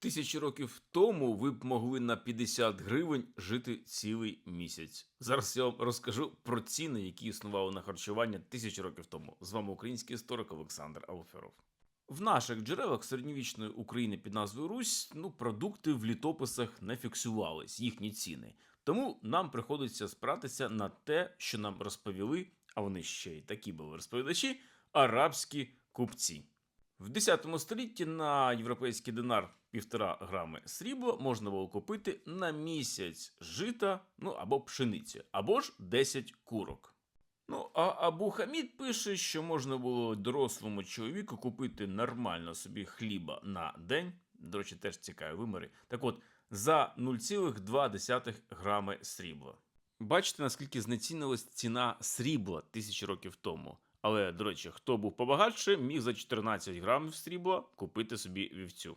Тисячі років тому ви б могли на 50 гривень жити цілий місяць. Зараз я вам розкажу про ціни, які існували на харчування тисячі років тому. З вами український історик Олександр Алферов. В наших джерелах середньовічної України під назвою Русь ну, продукти в літописах не фіксувались, їхні ціни. Тому нам приходиться спиратися на те, що нам розповіли, а вони ще й такі були розповідачі, арабські купці. В 10 столітті на європейський динар півтора грами срібла можна було купити на місяць жита, ну або пшениці, або ж 10 курок. Ну, а Абу Хамід пише, що можна було дорослому чоловіку купити нормально собі хліба на день. До речі, теж цікаві виміри. Так от, за 0,2 грами срібла. Бачите, наскільки знецінилась ціна срібла тисячі років тому. Але, до речі, хто був побагатше, міг за 14 грамів срібла купити собі вівцю.